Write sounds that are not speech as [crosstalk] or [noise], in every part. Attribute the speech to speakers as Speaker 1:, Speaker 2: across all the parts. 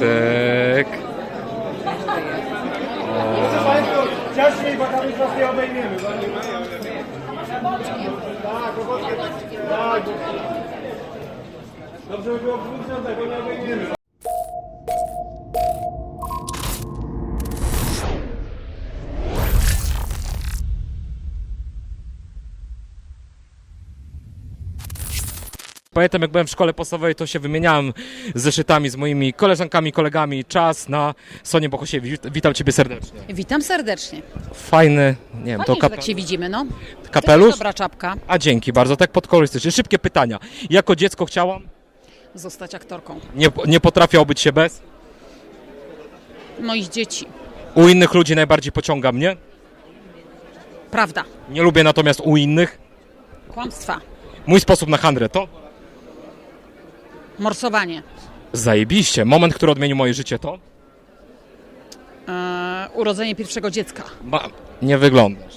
Speaker 1: Cyk.
Speaker 2: Ciaśniej, bo tam już nie obejmiemy. Tak, powodkę. Tak. Dobrze by było wrócić, tego nie obejmiemy.
Speaker 1: Pamiętam jak byłem w szkole podstawowej, to się wymieniałem zeszytami z moimi koleżankami, kolegami. Czas na Sonię Bohosiewicz. Wit- Witam Ciebie serdecznie.
Speaker 3: Witam serdecznie.
Speaker 1: Fajny, nie wiem, to
Speaker 3: że tak się widzimy, no.
Speaker 1: kapelusz?
Speaker 3: Dobra czapka.
Speaker 1: A dzięki bardzo, tak podkolorystycznie. Szybkie pytania. Jako dziecko chciałam?
Speaker 3: Zostać aktorką.
Speaker 1: Nie, nie potrafię obyć się bez?
Speaker 3: Moich dzieci.
Speaker 1: U innych ludzi najbardziej pociąga mnie.
Speaker 3: Prawda.
Speaker 1: Nie lubię natomiast u innych.
Speaker 3: Kłamstwa.
Speaker 1: Mój sposób na handrę to?
Speaker 3: Morsowanie.
Speaker 1: Zajebiście. Moment, który odmienił moje życie to?
Speaker 3: Eee, urodzenie pierwszego dziecka.
Speaker 1: Ma... Nie wyglądasz.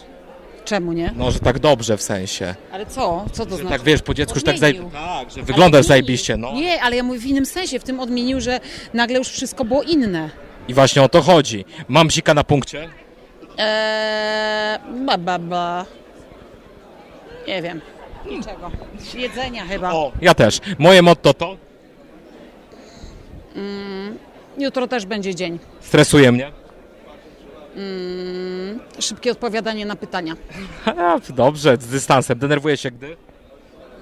Speaker 3: Czemu nie?
Speaker 1: No, że tak dobrze w sensie.
Speaker 3: Ale co? Co to
Speaker 1: Że
Speaker 3: znaczy?
Speaker 1: tak wiesz, po dziecku, że tak
Speaker 3: Odmienił.
Speaker 1: zajebiście. Tak, że wyglądasz zajebiście, no.
Speaker 3: Nie, ale ja mówię w innym sensie. W tym odmienił, że nagle już wszystko było inne.
Speaker 1: I właśnie o to chodzi. Mam bzika na punkcie.
Speaker 3: Eee, ba, ba, ba. Nie wiem. Niczego. Jedzenia chyba.
Speaker 1: O, ja też. Moje motto to?
Speaker 3: Jutro też będzie dzień.
Speaker 1: Stresuje mnie.
Speaker 3: Szybkie odpowiadanie na pytania. [laughs]
Speaker 1: Dobrze, z dystansem. Denerwuję się, gdy?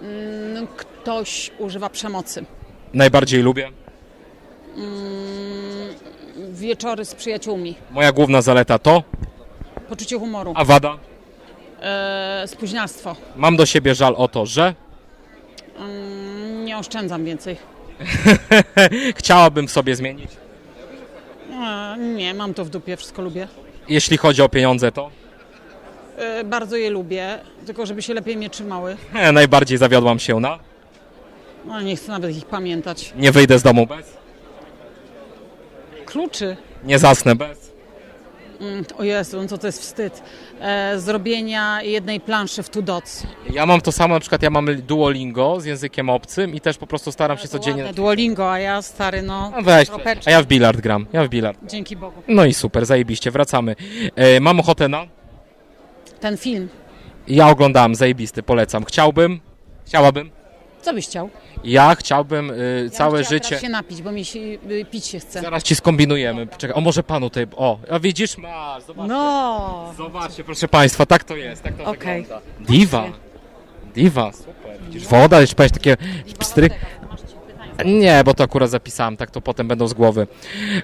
Speaker 3: Mm, Ktoś używa przemocy.
Speaker 1: Najbardziej lubię.
Speaker 3: Wieczory z przyjaciółmi.
Speaker 1: Moja główna zaleta to?
Speaker 3: Poczucie humoru.
Speaker 1: A wada?
Speaker 3: Spóźnialstwo.
Speaker 1: Mam do siebie żal o to, że
Speaker 3: Mm, nie oszczędzam więcej. [laughs]
Speaker 1: chciałabym sobie zmienić.
Speaker 3: Nie, mam to w dupie, wszystko lubię.
Speaker 1: Jeśli chodzi o pieniądze, to
Speaker 3: Eee, bardzo je lubię, tylko żeby się lepiej mnie trzymały.
Speaker 1: he, [laughs] najbardziej zawiodłam się na
Speaker 3: No, nie chcę nawet ich pamiętać.
Speaker 1: nie wyjdę z domu bez,
Speaker 3: Kluczy.
Speaker 1: nie zasnę bez.
Speaker 3: Mm, o Jezu, no to to jest wstyd. Eee, zrobienia jednej planszy w dots.
Speaker 1: Ja mam to samo, na przykład ja mam Duolingo z językiem obcym i też po prostu staram się codziennie...
Speaker 3: Ładne Duolingo, a ja stary, no,
Speaker 1: No weź, a ja w bilard gram, ja w bilard.
Speaker 3: Dzięki Bogu.
Speaker 1: No i super, zajebiście, wracamy. E, mam ochotę na...
Speaker 3: Ten film,
Speaker 1: Ja oglądałem, zajebisty, polecam. Chciałbym, chciałabym,
Speaker 3: co byś chciał?
Speaker 1: ja chciałbym y,
Speaker 3: Ja
Speaker 1: całe
Speaker 3: chciała
Speaker 1: życie...
Speaker 3: teraz się napić, bo mi się, y, pić się chce.
Speaker 1: Zaraz ci skombinujemy. Czekaj, o może panu tutaj. O, a widzisz, masz, zobaczcie.
Speaker 3: No,
Speaker 1: Zobaczcie, proszę państwa, tak to jest, tak to
Speaker 3: Okej.
Speaker 1: wygląda. Diwa. Diwa, super. Widzisz, woda, jeszcze powiesz takie pstry. Nie, bo to akurat zapisałem, tak to potem będą z głowy.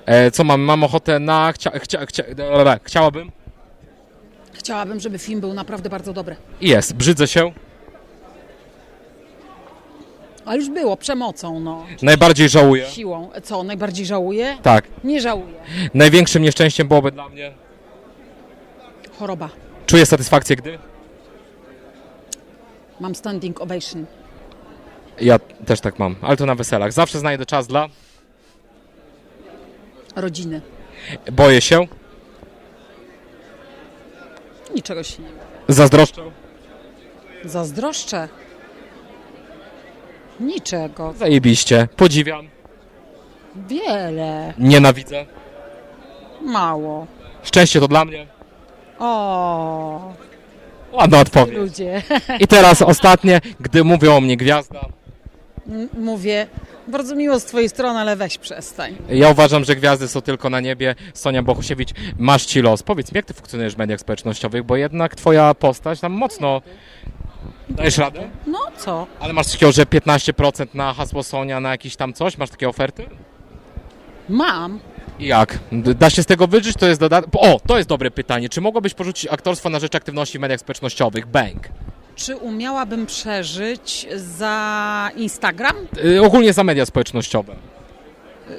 Speaker 1: E, co mam? Mam ochotę na... Chcia, chcia, chcia, dobra, chciałabym?
Speaker 3: chciałabym, żeby film był naprawdę bardzo dobry.
Speaker 1: I Jest. Brzydzę się.
Speaker 3: A już było przemocą, no.
Speaker 1: Najbardziej żałuję.
Speaker 3: Siłą. Co, najbardziej żałuję?
Speaker 1: Tak.
Speaker 3: Nie żałuję.
Speaker 1: Największym nieszczęściem byłoby dla mnie...
Speaker 3: Choroba.
Speaker 1: Czuję satysfakcję, gdy...
Speaker 3: Mam standing ovation.
Speaker 1: Ja też tak mam, ale to na weselach. Zawsze znajdę czas dla...
Speaker 3: Rodziny.
Speaker 1: Boję się.
Speaker 3: Niczego się nie
Speaker 1: Zazdroszczę.
Speaker 3: Zazdroszczę. Niczego.
Speaker 1: Zajebiście. Podziwiam.
Speaker 3: Wiele.
Speaker 1: Nienawidzę.
Speaker 3: Mało.
Speaker 1: Szczęście to dla mnie.
Speaker 3: O,
Speaker 1: Ładna odpowiedź.
Speaker 3: ludzie.
Speaker 1: I teraz ostatnie, gdy mówią o mnie gwiazda.
Speaker 3: M- Mówię, bardzo miło z twojej strony, ale weź przestań.
Speaker 1: Ja uważam, że gwiazdy są tylko na niebie. Sonia Bohusiewicz, masz ci los. Powiedz mi, jak ty funkcjonujesz w mediach społecznościowych, bo jednak twoja postać tam mocno... Dajesz radę?
Speaker 3: No co?
Speaker 1: Ale masz takiego, że 15% na hasło Sonia, na jakiś tam coś? Masz takie oferty?
Speaker 3: Mam.
Speaker 1: I jak? D- Da się z tego wyżyć? To jest dodatek... O, to jest dobre pytanie. Czy mogłabyś porzucić aktorstwo na rzecz aktywności w mediach społecznościowych? Bang.
Speaker 3: Czy umiałabym przeżyć za Instagram?
Speaker 1: Y, ogólnie za media społecznościowe.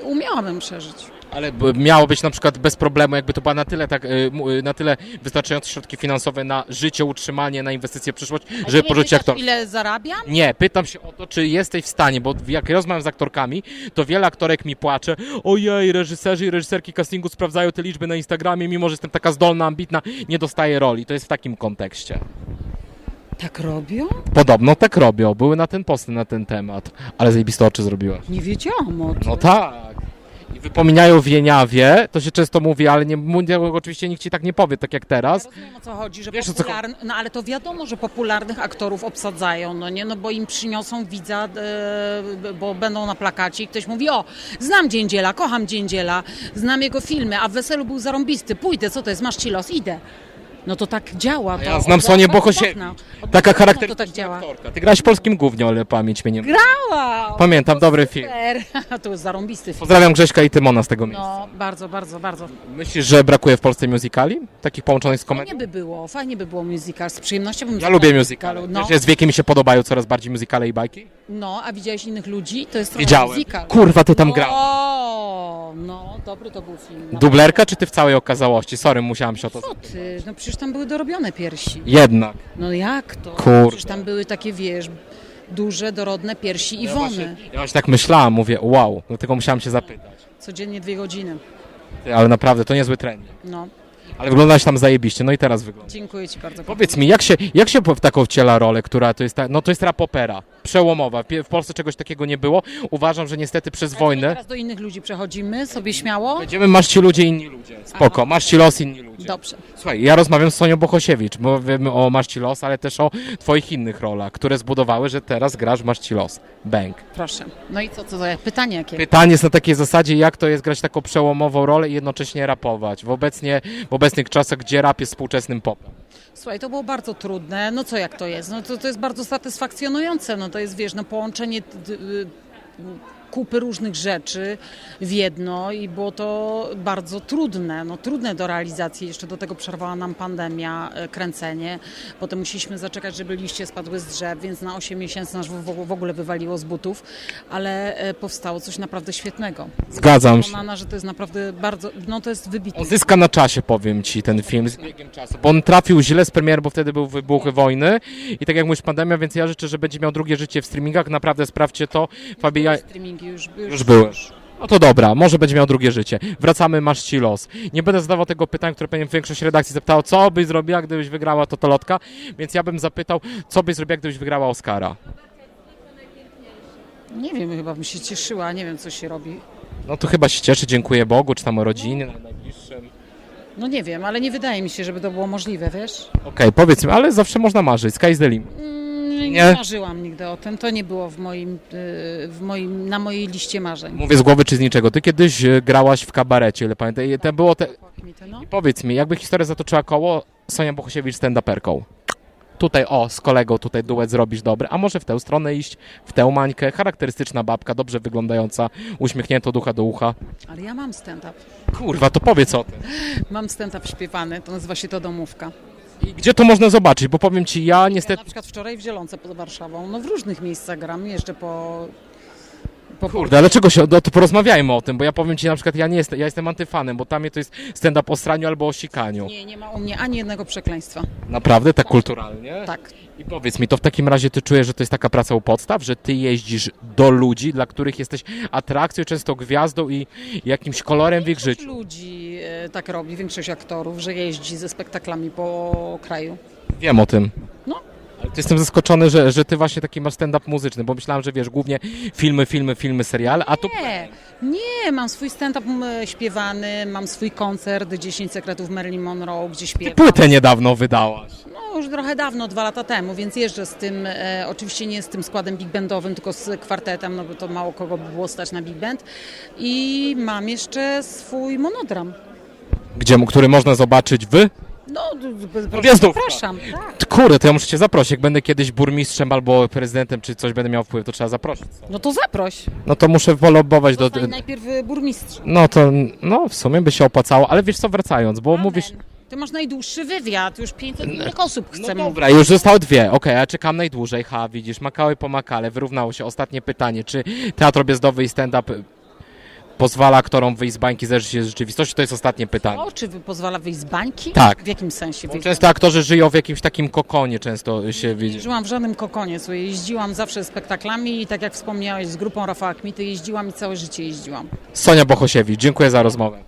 Speaker 3: Umiałabym przeżyć.
Speaker 1: Ale miało być na przykład bez problemu, jakby to była na tyle, tak, y, y, na tyle wystarczające środki finansowe na życie, utrzymanie, na inwestycje w przyszłość, żeby
Speaker 3: Nie
Speaker 1: porzucić
Speaker 3: pytasz,
Speaker 1: aktor.
Speaker 3: ile zarabiam?
Speaker 1: Nie, pytam się o to, czy jesteś w stanie, bo jak rozmawiam z aktorkami, to wiele aktorek mi płacze, ojej, reżyserzy i reżyserki castingu sprawdzają te liczby na Instagramie, mimo że jestem taka zdolna, ambitna, nie dostaję roli. To jest w takim kontekście.
Speaker 3: Tak robią?
Speaker 1: Podobno tak robią, były na ten posty na ten temat, ale zajebiste oczy zrobiłaś.
Speaker 3: Nie wiedziałam o tym.
Speaker 1: No tak. I wypominają w Jeniawie, to się często mówi, ale nie, nie, oczywiście nikt ci tak nie powie, tak jak teraz.
Speaker 3: Rozumiem o co chodzi, że
Speaker 1: Wiesz, o co
Speaker 3: no ale to wiadomo, że popularnych aktorów obsadzają, no nie, no bo im przyniosą widza, e, bo będą na plakacie i ktoś mówi, o, znam Dziędziela, kocham Dziędziela, znam jego filmy, a w Weselu był zarąbisty, pójdę, co to jest, masz ci los, idę. No to tak działa. To
Speaker 1: Ja znam Sonię
Speaker 3: od
Speaker 1: Taka
Speaker 3: dawna
Speaker 1: charakterystyczna
Speaker 3: To tak działa.
Speaker 1: aktorka. Ty grałaś w polskim głównie, ale pamięć mnie nie...
Speaker 3: Grała!
Speaker 1: Pamiętam, dobry film. [laughs]
Speaker 3: Super. To jest zarąbisty film.
Speaker 1: Pozdrawiam Grześka i Tymona z tego miejsca.
Speaker 3: No, bardzo, bardzo, bardzo.
Speaker 1: Myślisz, że brakuje w Polsce musicali? Takich połączonych z komedią?
Speaker 3: Fajnie by było, fajnie by było musical, z przyjemnością bym
Speaker 1: Ja lubię musicale.
Speaker 3: No,
Speaker 1: Wiesz, z wiekiem mi się podobają coraz bardziej musicale i bajki?
Speaker 3: no, a widziałeś innych ludzi? To jest trochę
Speaker 1: Widziałem.
Speaker 3: musical.
Speaker 1: Kurwa, ty tam
Speaker 3: no,
Speaker 1: grał.
Speaker 3: No, dobry to był film. No.
Speaker 1: Dublerka czy ty w całej okazałości? Sorry, musiałam się o to...
Speaker 3: Co ty? No przecież tam były dorobione piersi.
Speaker 1: Jednak.
Speaker 3: No jak to?
Speaker 1: Kurde.
Speaker 3: Przecież tam były takie, wiesz, duże, dorodne piersi
Speaker 1: Ja
Speaker 3: Iwony.
Speaker 1: właśnie, ja właśnie tak myślałam, mówię wow, dlatego musiałam się zapytać.
Speaker 3: Codziennie dwie godziny.
Speaker 1: Ty, ale naprawdę, to niezły trening.
Speaker 3: No,
Speaker 1: Ale wyglądasz tam zajebiście, no i teraz wygląda.
Speaker 3: dziękuję ci bardzo.
Speaker 1: Powiedz mi, jak się, jak się w taką wciela rolę, która to jest, ta, no to jest rap opera, przełomowa. Pie- W Polsce czegoś takiego nie było. Uważam, że niestety przez wojnę
Speaker 3: Teraz do innych ludzi przechodzimy, sobie śmiało.
Speaker 1: będziemy masz ci ludzie, inni ludzie. Spoko, masz ci los, inni ludzie.
Speaker 3: Dobrze.
Speaker 1: Słuchaj, ja rozmawiam z Sonią Bohosiewicz, bo wiemy o Masz ci los, ale też o twoich innych rolach, które zbudowały, że teraz grasz w los. Bang.
Speaker 3: Proszę. No i co, co jest? Pytanie jakie?
Speaker 1: Pytanie jest na takiej zasadzie, jak to jest grać taką przełomową rolę i jednocześnie rapować w, obecnie, w obecnych czasach, gdzie rap jest współczesnym popem.
Speaker 3: Słuchaj, to było bardzo trudne. No co jak to jest? No to, to jest bardzo satysfakcjonujące. No to jest, wiesz, no połączenie d- kupy różnych rzeczy w jedno i było to bardzo trudne. No trudne do realizacji. Jeszcze do tego przerwała nam pandemia, e, kręcenie. Potem musieliśmy zaczekać, żeby liście spadły z drzew, więc na 8 miesięcy nas w, ogóle wywaliło z butów, ale e, powstało coś naprawdę świetnego.
Speaker 1: Zgadzam się.
Speaker 3: Przekonana, że to jest naprawdę bardzo, no to jest wybitne.
Speaker 1: On zyska na czasie, powiem ci, ten film z biegiem czasu, bo on trafił źle z premierą, bo wtedy był wybuchy wojny i tak jak mówisz, pandemia, więc ja życzę, że będzie miał drugie życie w streamingach, naprawdę sprawdźcie to. Fabia,
Speaker 3: Już, już,
Speaker 1: już były. No to dobra, może będzie miał drugie życie. Wracamy, masz ci los. Nie będę zadawał tego pytania, które pewnie większość redakcji zapytała, co byś zrobiła, gdybyś wygrała Totolotka, więc ja bym zapytał, co byś zrobiła, gdybyś wygrała Oscara.
Speaker 3: Nie wiem, chyba bym się cieszyła, nie wiem co się robi.
Speaker 1: No to chyba się cieszy, dziękuję Bogu, czy tam o rodzinie, na najbliższym.
Speaker 3: No nie wiem, ale nie wydaje mi się, żeby to było możliwe, wiesz?
Speaker 1: Okej, powiedz mi, ale zawsze można marzyć, sky's the limit.
Speaker 3: Nie,
Speaker 1: Nie?
Speaker 3: marzyłam nigdy o tym, to nie było w moim, y, w moim, na mojej liście marzeń.
Speaker 1: Mówię z głowy czy z niczego. Ty kiedyś e, grałaś w kabarecie, ile pamiętam. I To było te...
Speaker 3: No.
Speaker 1: Powiedz mi, jakby historia zatoczyła koło, Sonia Bohosiewicz stand-uperką. Tutaj, o, z kolegą tutaj duet zrobisz dobry, a może w tę stronę iść, w tę mańkę, charakterystyczna babka, dobrze wyglądająca, uśmiechnięta ducha do ucha.
Speaker 3: Ale ja mam stand-up.
Speaker 1: Kurwa, to powiedz o tym.
Speaker 3: Mam stand-up śpiewany, to nazywa się to Domówka.
Speaker 1: I gdzie to można zobaczyć? Bo powiem ci, ja
Speaker 3: Ja
Speaker 1: niestety...
Speaker 3: na przykład wczoraj w Zielonce pod Warszawą, no w różnych miejscach gram, jeszcze po... po
Speaker 1: Kurde, ale czego się... No to porozmawiajmy o tym, bo ja powiem ci na przykład, ja nie jestem, ja jestem antyfanem, bo tam to jest stand-up o straniu albo o sikaniu.
Speaker 3: Nie, nie ma u mnie ani jednego przekleństwa.
Speaker 1: Naprawdę, tak kulturalnie?
Speaker 3: Tak.
Speaker 1: I powiedz mi, to w takim razie ty czujesz, że to jest taka praca u podstaw, że ty jeździsz do ludzi, dla których jesteś atrakcją, często gwiazdą i jakimś kolorem w ich
Speaker 3: Większość
Speaker 1: życiu.
Speaker 3: ludzi e, tak robi, większość aktorów, że jeździ ze spektaklami po kraju.
Speaker 1: Wiem o tym.
Speaker 3: No.
Speaker 1: Jestem zaskoczony, że, że ty właśnie taki masz stand-up muzyczny, bo myślałem, że wiesz, głównie filmy, filmy, filmy, seriale, a tu...
Speaker 3: Nie, nie, mam swój stand-up m, śpiewany, mam swój koncert 10 sekretów Marilyn Monroe, gdzie
Speaker 1: Ty
Speaker 3: śpiewam.
Speaker 1: płytę niedawno wydałaś.
Speaker 3: No już trochę dawno, dwa lata temu, więc jeżdżę z tym, e, oczywiście nie z tym składem big bandowym, tylko z kwartetem, no bo to mało kogo by było stać na big band. I mam jeszcze swój monodram.
Speaker 1: Gdzie, który można zobaczyć w...
Speaker 3: No,
Speaker 1: Gwiazdówka.
Speaker 3: zapraszam. Tak.
Speaker 1: Kurde, to ja muszę cię zaprosić. Jak będę kiedyś burmistrzem albo prezydentem, czy coś będę miał wpływ, to trzeba zaprosić.
Speaker 3: No to zaproś.
Speaker 1: No to muszę polobować do...
Speaker 3: Zostań najpierw e, burmistrzem.
Speaker 1: No to, no w sumie by się opłacało, ale wiesz co, wracając, bo mówisz...
Speaker 3: Ty masz najdłuższy wywiad, już 500 innych osób chce
Speaker 1: No
Speaker 3: mówić.
Speaker 1: dobra, już zostały dwie. Okej, ja czekam najdłużej. Ha, widzisz, makały po makale, wyrównało się. Ostatnie pytanie, czy teatr objazdowy i stand-up y, pozwala aktorom wyjść z bańki, zderzyć się z rzeczywistością? To jest ostatnie pytanie.
Speaker 3: O, czy wy- pozwala wyjść z bańki?
Speaker 1: Tak.
Speaker 3: W jakim sensie
Speaker 1: Bo
Speaker 3: wyjść?
Speaker 1: Często aktorzy żyją w jakimś takim kokonie, często się widzi.
Speaker 3: Żyłam w żadnym kokonie, słuchaj, jeździłam zawsze spektaklami i tak jak wspomniałeś z grupą Rafała Kmity, jeździłam i całe życie jeździłam.
Speaker 1: Sonia Bohosiewicz, dziękuję za rozmowę.